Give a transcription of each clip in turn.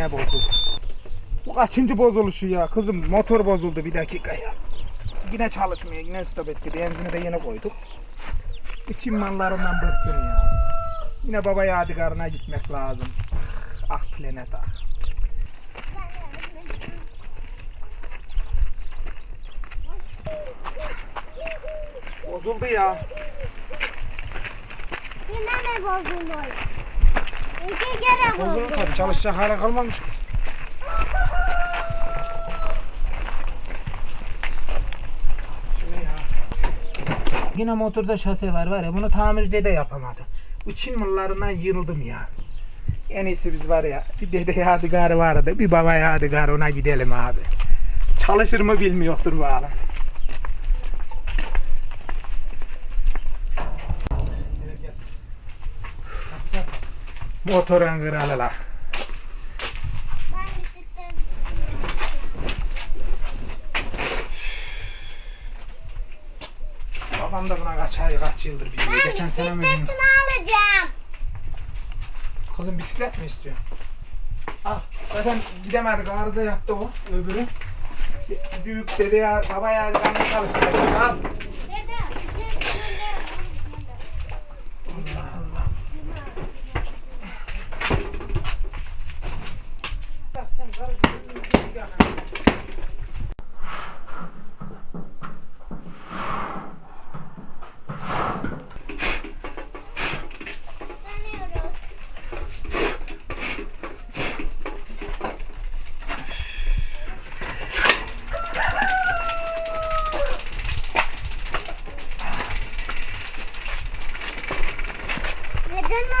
Yine bozuldu. Bu kaçıncı bozuluşu ya? Kızım motor bozuldu bir dakika ya. Yine çalışmıyor. Yine stop etti. Benzini de yeni koyduk. İçim mallarından bıktım ya. Yine baba yadigarına gitmek lazım. Ah planet ah. Bozuldu ya. Yine mi bozulmuş? İki kere bozuldu. tabii. Çalışacak hale kalmamış ki. Yine motorda şase var var ya bunu tamirci de yapamadı. Bu Çin mıllarından yıldım ya. En iyisi biz var ya bir dede yadigarı vardı bir baba yadigarı ona gidelim abi. Çalışır mı bilmiyordur bu adam. Motorun kralı la. Ben. Babam da buna kaç ay kaç yıldır biliyor. Geçen sene mi. Bisikletimi alacağım. Kızım bisiklet mi istiyor? Al. Zaten gidemedik arıza yaptı o öbürü. Büyük dede ya baba ya ben çalıştıracak. Al. Neden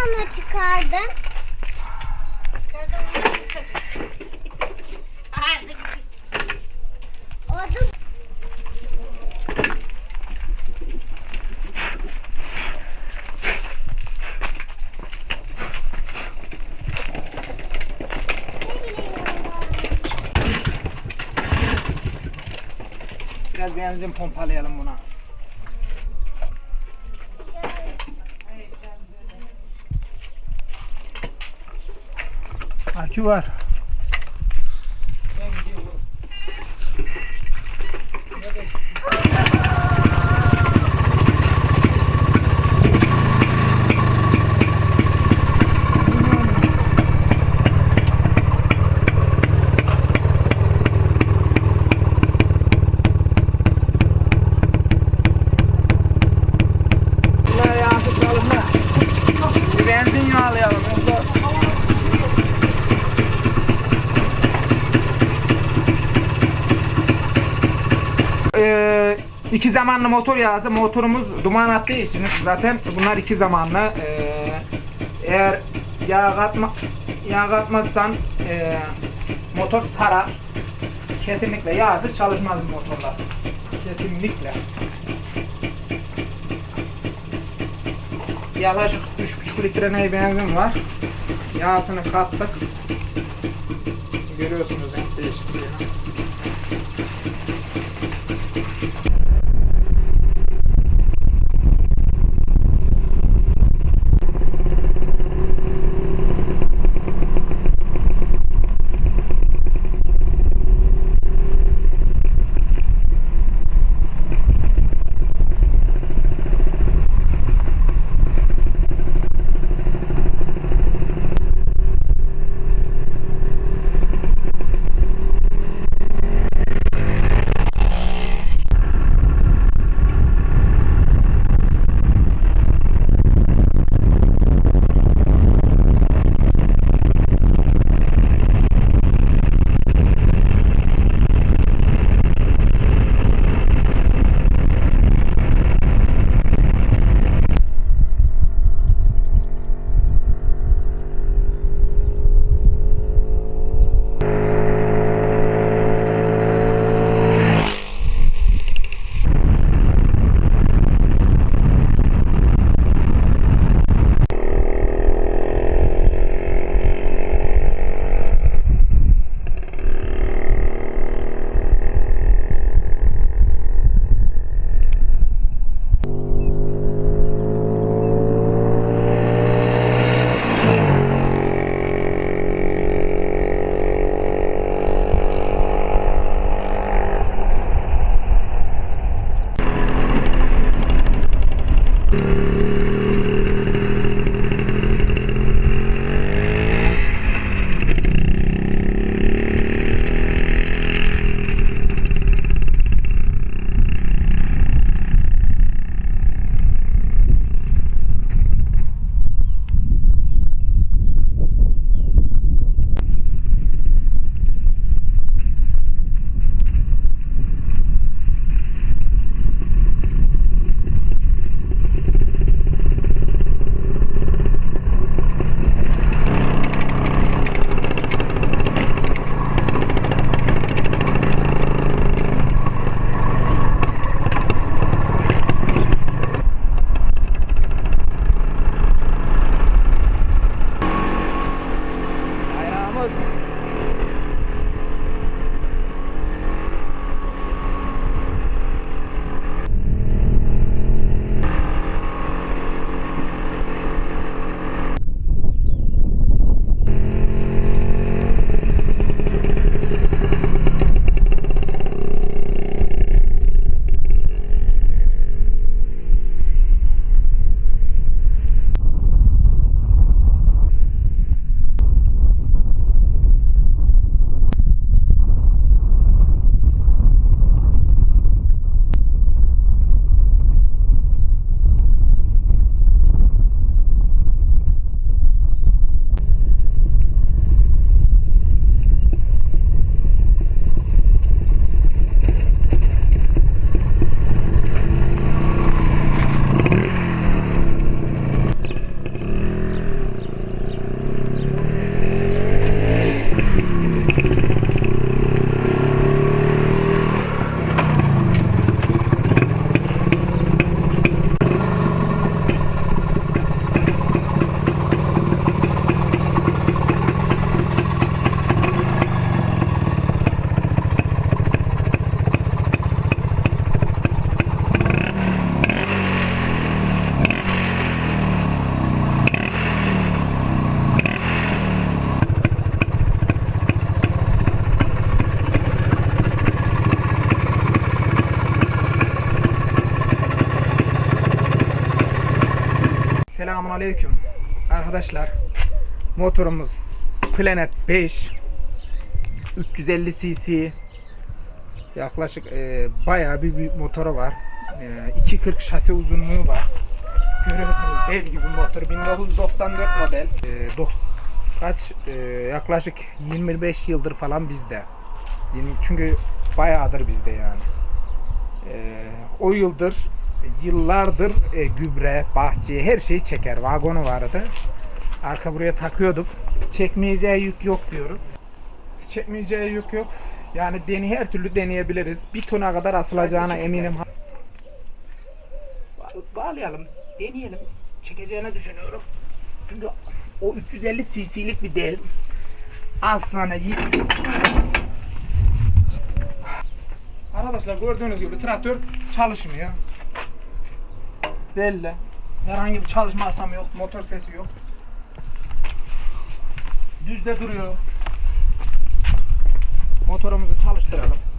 onu çıkardın? Benzin pompalayalım buna. Akü var. Bunlar yansıp çalışma. Bir benzin yağlayalım. Yoksa Ee, iki zamanlı motor yağısı motorumuz duman attığı için zaten bunlar iki zamanlı. Ee, eğer yağ katma yağ katmazsan ee, motor sarar kesinlikle yağsız çalışmaz motorlar. Kesinlikle. Yaklaşık 3,5 litre ne benzin var? Yağsını kattık. Görüyorsunuz renk değişikliğini Bye. Aleyküm. Arkadaşlar motorumuz Planet 5 350 cc yaklaşık e, bayağı bir, bir motoru var. E, 240 şasi uzunluğu var. Görüyorsunuz dev gibi motor 1994 model. E, dok- kaç e, yaklaşık 25 yıldır falan bizde. Yirmi- Çünkü bayağıdır bizde yani. E, o yıldır yıllardır e, gübre, bahçe her şeyi çeker. Vagonu vardı. Arka buraya takıyorduk. Çekmeyeceği yük yok diyoruz. Çekmeyeceği yük yok. Yani deni her türlü deneyebiliriz. Bir tona kadar asılacağına eminim. Ba- Bağlayalım, deneyelim. Çekeceğini düşünüyorum. Çünkü o 350 cc'lik bir dev. Aslana y- Arkadaşlar gördüğünüz gibi traktör çalışmıyor. Belli. Herhangi bir çalışma asamı yok, motor sesi yok. Düzde duruyor. Motorumuzu çalıştıralım.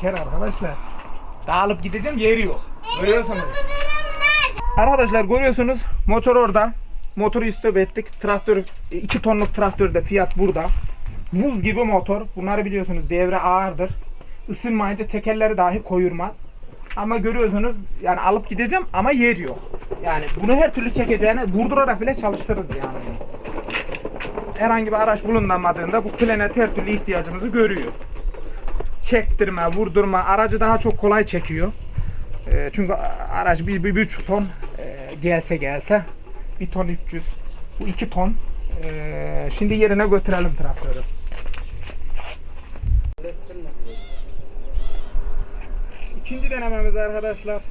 Çeker arkadaşlar. Dağılıp gideceğim yeri yok. Görüyorsunuz. Arkadaşlar görüyorsunuz motor orada. Motoru istop ettik. Traktör 2 tonluk traktörde fiyat burada. Muz gibi motor. Bunları biliyorsunuz devre ağırdır. Isınmayınca tekerleri dahi koyurmaz. Ama görüyorsunuz yani alıp gideceğim ama yer yok. Yani bunu her türlü çekeceğine vurdurarak bile çalıştırırız yani. Herhangi bir araç bulunmadığında bu planet her türlü ihtiyacımızı görüyor. Çektirme, vurdurma aracı daha çok kolay çekiyor. E, çünkü araç bir, bir, bir buçuk ton e, gelse gelse bir ton 300 bu 2 ton. E, şimdi yerine götürelim traktörü. İkinci denememiz arkadaşlar.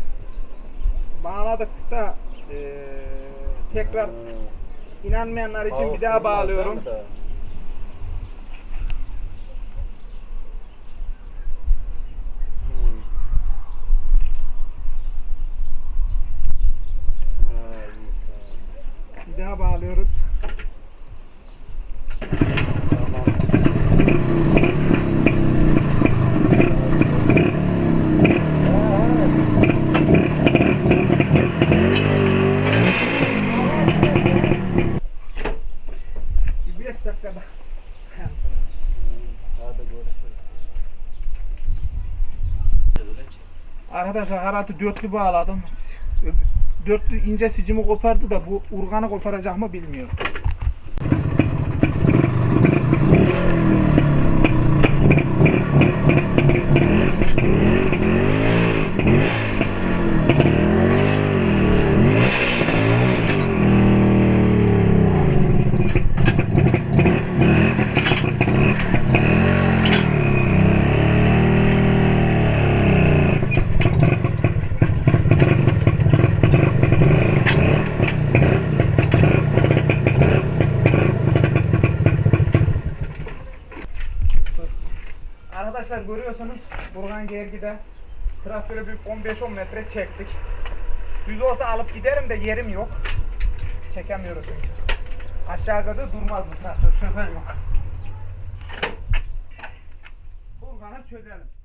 Bağladık da e, tekrar inanmayanlar için bir daha bağlıyorum bir daha bağlıyoruz Bir beş dakikada Arkadaşlar haratı dörtlü bağladım. Dörtlü ince sicimi kopardı da bu urganı koparacak mı bilmiyorum. Arkadaşlar görüyorsunuz Burhan Gergi'de traktörü bir 15-10 metre çektik. Düz olsa alıp giderim de yerim yok. Çekemiyoruz çünkü. Aşağıda da durmaz bu traktör şoför yok. Burhan'ı çözelim.